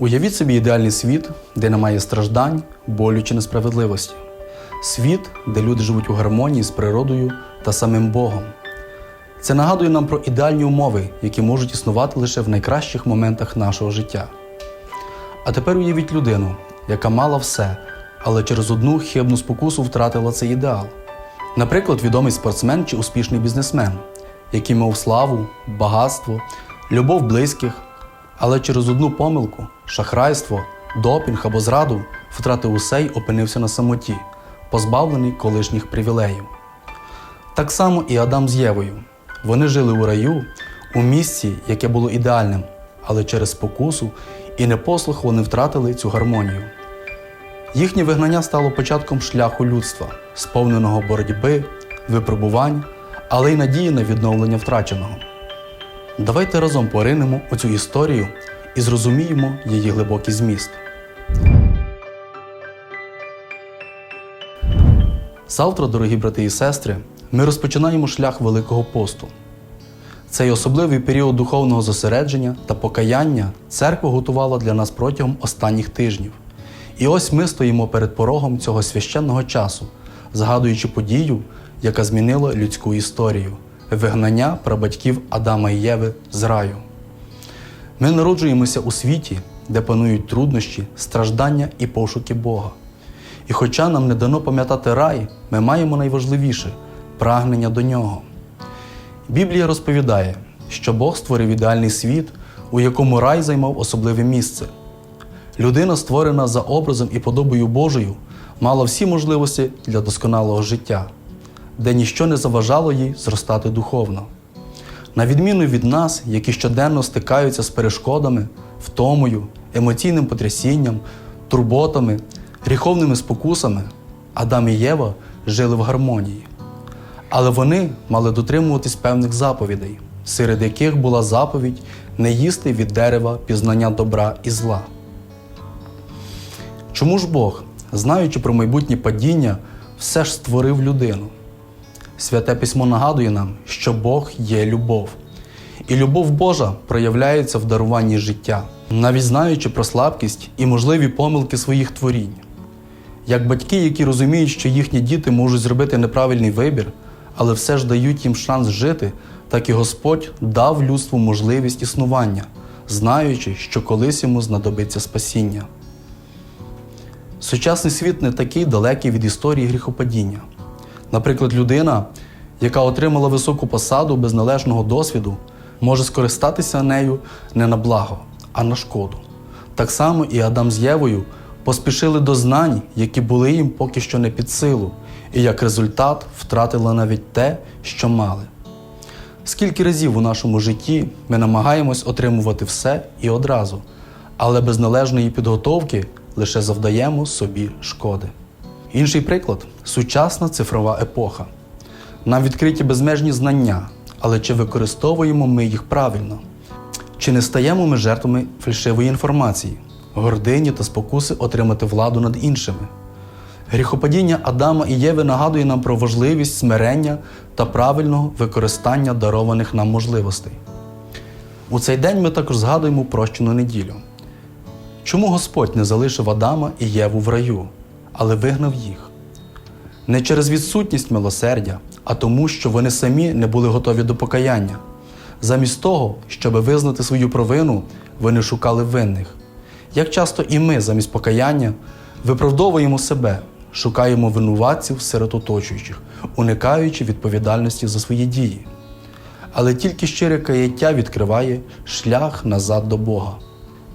Уявіть собі ідеальний світ, де немає страждань, болю чи несправедливості. Світ, де люди живуть у гармонії з природою та самим Богом. Це нагадує нам про ідеальні умови, які можуть існувати лише в найкращих моментах нашого життя. А тепер уявіть людину, яка мала все, але через одну хибну спокусу втратила цей ідеал. Наприклад, відомий спортсмен чи успішний бізнесмен, який мав славу, багатство, любов близьких, але через одну помилку, шахрайство, допінг або зраду втратив усе й опинився на самоті, позбавлений колишніх привілеїв. Так само і Адам з Євою. Вони жили у раю, у місці, яке було ідеальним, але через спокусу і непослух вони втратили цю гармонію. Їхнє вигнання стало початком шляху людства, сповненого боротьби, випробувань, але й надії на відновлення втраченого. Давайте разом поринемо у цю історію і зрозуміємо її глибокий зміст. Завтра, дорогі брати і сестри, ми розпочинаємо шлях Великого посту. Цей особливий період духовного зосередження та покаяння церква готувала для нас протягом останніх тижнів. І ось ми стоїмо перед порогом цього священного часу, згадуючи подію, яка змінила людську історію вигнання прабатьків Адама і Єви з раю. Ми народжуємося у світі, де панують труднощі, страждання і пошуки Бога. І хоча нам не дано пам'ятати рай, ми маємо найважливіше прагнення до нього. Біблія розповідає, що Бог створив ідеальний світ, у якому рай займав особливе місце. Людина, створена за образом і подобою Божою, мала всі можливості для досконалого життя, де ніщо не заважало їй зростати духовно. На відміну від нас, які щоденно стикаються з перешкодами, втомою, емоційним потрясінням, турботами, гріховними спокусами, Адам і Єва жили в гармонії. Але вони мали дотримуватись певних заповідей, серед яких була заповідь не їсти від дерева пізнання добра і зла. Чому ж Бог, знаючи про майбутнє падіння, все ж створив людину? Святе письмо нагадує нам, що Бог є любов. І любов Божа проявляється в даруванні життя, навіть знаючи про слабкість і можливі помилки своїх творінь. Як батьки, які розуміють, що їхні діти можуть зробити неправильний вибір, але все ж дають їм шанс жити, так і Господь дав людству можливість існування, знаючи, що колись йому знадобиться спасіння. Сучасний світ не такий далекий від історії гріхопадіння. Наприклад, людина, яка отримала високу посаду без належного досвіду, може скористатися нею не на благо, а на шкоду. Так само і Адам з Євою поспішили до знань, які були їм поки що не під силу, і як результат втратили навіть те, що мали. Скільки разів у нашому житті ми намагаємось отримувати все і одразу, але без належної підготовки лише завдаємо собі шкоди. Інший приклад сучасна цифрова епоха. Нам відкриті безмежні знання, але чи використовуємо ми їх правильно? Чи не стаємо ми жертвами фальшивої інформації, гордині та спокуси отримати владу над іншими? Гріхопадіння Адама і Єви нагадує нам про важливість смирення та правильного використання дарованих нам можливостей. У цей день ми також згадуємо прощену неділю. Чому Господь не залишив Адама і Єву в раю, але вигнав їх? Не через відсутність милосердя, а тому, що вони самі не були готові до покаяння. Замість того, щоб визнати свою провину, вони шукали винних. Як часто і ми, замість покаяння, виправдовуємо себе, шукаємо винуватців серед оточуючих, уникаючи відповідальності за свої дії. Але тільки щире каяття відкриває шлях назад до Бога.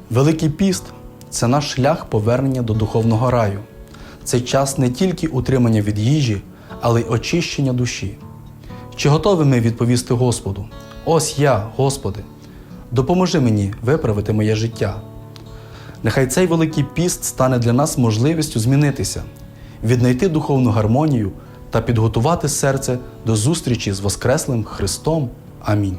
Великий піст це наш шлях повернення до духовного раю. Це час не тільки утримання від їжі, але й очищення душі. Чи готові ми відповісти Господу? Ось я, Господи, допоможи мені виправити моє життя. Нехай цей великий піст стане для нас можливістю змінитися, віднайти духовну гармонію та підготувати серце до зустрічі з Воскреслим Христом. Амінь.